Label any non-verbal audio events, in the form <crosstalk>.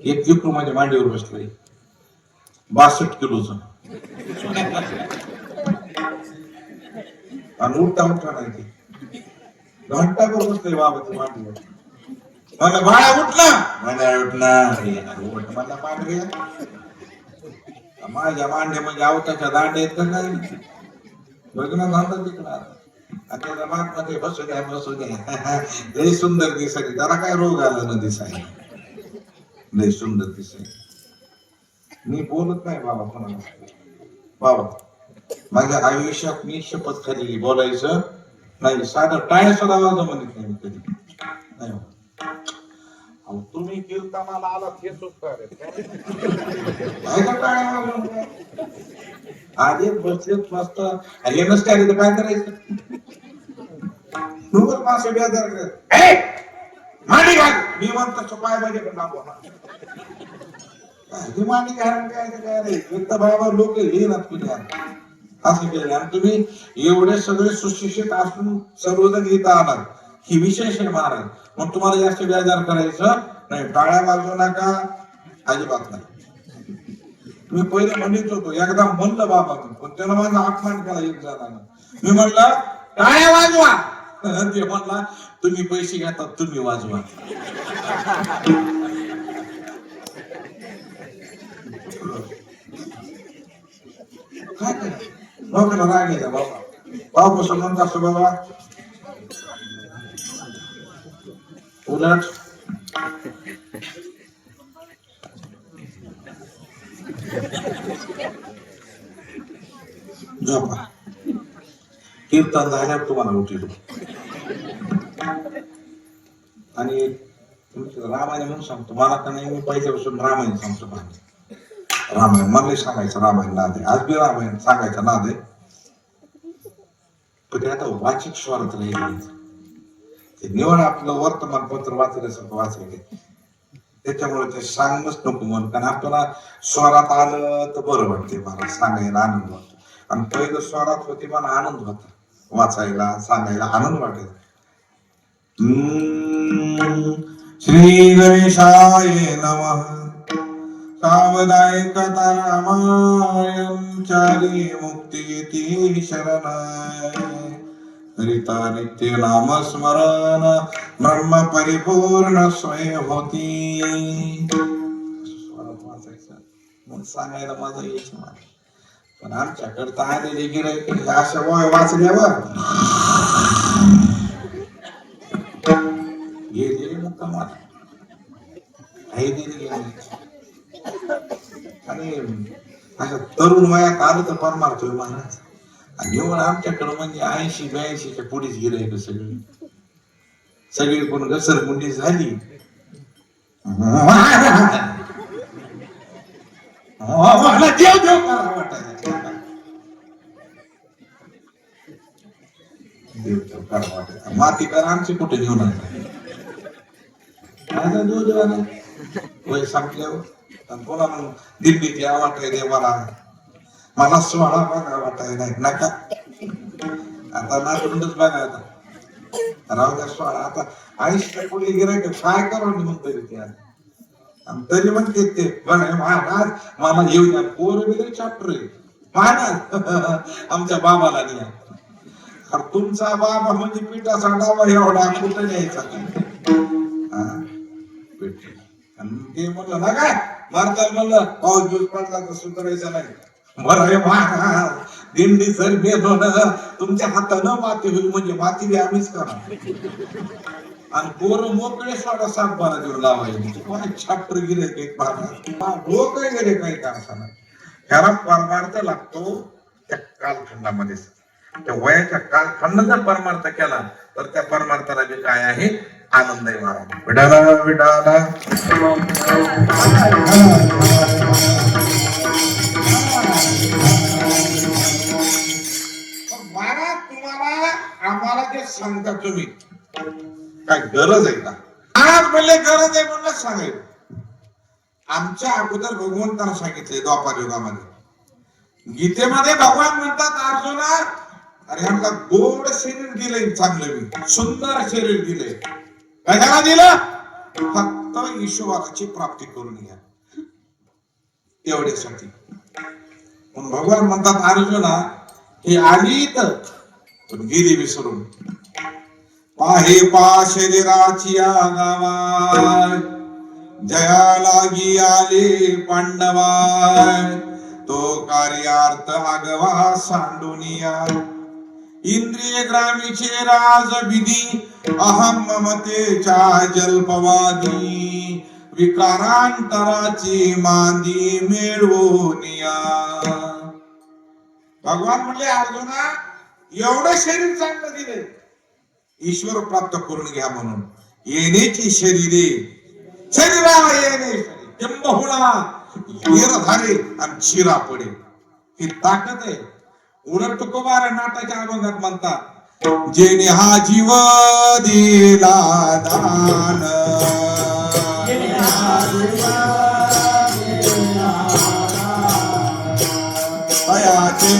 एक लेकरू माझ्या मांडीवर बसलाय. बासष्ट किलोच आणि उठता उठता नाही ते घंटा करून बसलंय बाबाच्या मांडीवर. मला बाळा उठला. मला उठला. मला मांडवे माझ्या मांड्या म्हणजे आवताच्या दांडे आहेत का नाही? लग्न झालं तिकडं. आता त्याच्या मागमध्ये बसू द्या बसू द्या. लय सुंदर दिसायची. त्याला काय रोग आला ना दिसायला. लय सुंदर मी बोलत नाही बाबा कोणाला. बाबा माझ्या आयुष्यात मी शपथ खाली बोलायचं नाही. साधं टाळ्या सुद्धा वाजव म्हणत नाही कधी. नाही हो. अहो, तुम्ही कीर्तनाला आलात हे सुद्धा काय आधी बसलेत मस्त. हे नसते आले तर काय करायचं? नूर मासे बेजार करत ए! मांडी पण दाखवा ही मांडी काय काय रे एक बाबा लोक येणार तुझ्या असं केलं आणि तुम्ही एवढे सगळे सुशिक्षित असून सर्वजण इथं आलात. ही विशेष आहे महाराज. मग तुम्हाला जास्त बेजार करायचं नाही. टाळ्या वाजवू नका. अजिबात नाही. मी पहिले म्हणत होतो एकदा म्हणलं बाबा पण त्यानं माझा अपमान केला एक जणांना. मी म्हणलं टाळ्या वाजवा. <laughs> ते म्हणला तुम्ही पैसे घेतात तुम्ही वाजवा. काय बाबा राग येतो बाबा? बाबा म्हणत असतो बाबा. उलट. झोपा कीर्तन झाल्यावर तुम्हाला उठेल. आणि तुमचं रामायण म्हणून सांगतो. मला का नाही मी पहिल्यापासून रामायण सांगतो मला रामायण मला सांगायचं रामायण नाद. आहे आज बी रामायण सांगायचं नाद. आहे पण ते आता वाचिक स्वरात राहिले ते निवड आपलं वर्तमानपत्र वाचल्यासारखं वाचायचं त्याच्यामुळे ते सांगणंच नको म्हणून कारण आपल्याला स्वरात आलं तर बरं वाटते मला. सांगायला आनंद वाटतो. आणि पहिलं स्वरात होती मला आनंद होता. वाचायला सांगायला आनंद वाटायचा. श्री गणेशाय नमः। सावधायकता रामायण चारी मुक्ती शरणाय हरिता नित्य नाम स्मरण ब्रह्म परिपूर्ण स्वय होती वाचायचं मग सांगायला माझा येच मला पण आमच्याकडे तर आलेले गिरायक अशा वय वाचल्यावर. आणि असं तरुण वयात आलं तर परमारतोय महाराज. आणि एवढं आमच्याकडं म्हणजे ऐंशी ब्याऐंशीच्या पुढेच गिरायक सगळी. सगळी कोण घसरगुंडी झाली. मला देव देव करा देव देव करा माती करा आमची कुठे घेऊन आणता माझा देव देवा नाही वय संपल्यावर आणि बोला मग दिल्लीत या वाटाय देवाला. मला सोळा बघा वाटाय नाही नका. आता नागरुंडच बघा आता. राहू द्या सोळा आता आयुष्य पुढे गिरायक काय करावं मग तरी ते आणि तरी म्हणते ते बघा महाराज मला येऊ द्या पोर वगैरे चॅप्टर आहे महाराज <laughs> आमच्या बाबाला द्या तुमचा बाबा म्हणजे पिठाचा डावा एवढा कुठं न्यायचा? भेटते ते म्हणलं ना काय? मारताल म्हणलं पाऊस बिऊस पडला तर सुधारायचा नाही. बरं महाराज दिंडी सर बेदोन तुमच्या हातानं माती होईल म्हणजे माती बी आम्हीच करा आणि पोरं मोकळे सोडा सात बारा दिवस लावायचे. म्हणजे कोणा छापर गेले एक बारा लोक गेले काही का असं ह्याला परमार्थ लागतो त्या कालखंडामध्ये. त्या वयाच्या कालखंडाचा परमार्थ केला तर त्या परमार्थाला बी काय आहे? आनंद आहे महाराज. विडाला विडाला. महाराज तुम्हाला आम्हाला सांगता तुम्ही. काय गरज आहे का? आज म्हणले गरज आहे म्हणूनच सांगेल आमच्या अगोदर भगवंतांना सांगितले द्वापार युगामध्ये. गीतेमध्ये भगवान म्हणतात अर्जुना अरे ह्यांना गोड शरीर दिलंय चांगलं मी. सुंदर शरीर दिलंय. कशाला दिलं? फक्त फक्त ईश्वराची प्राप्ती करून घ्या. तेवढ्यासाठी. पण भगवान म्हणतात अर्जुना हे आली तर पण गेली विसरून. पाहे पा शरीराची गावा जया लागी आले पांडवाय. तो कार्यार्थ आगवा या इंद्रिय ग्रामीचे राज विधी अहम ममतेच्या जल्पवादी. विकारांतराची मांदी मिळवूनिया भगवान म्हणले अर्जुना एवढं शरीर चांगलं दिले ईश्वर प्राप्त करून घ्या म्हणून. येण्याची शरीरे शरीरा येणे किंबहुना धरे आणि शिरा पडे ही ताकद आहे. उलट तुकोबार नाटाच्या अभंगात म्हणतात जेने हा जीव दिला दान. अयाचे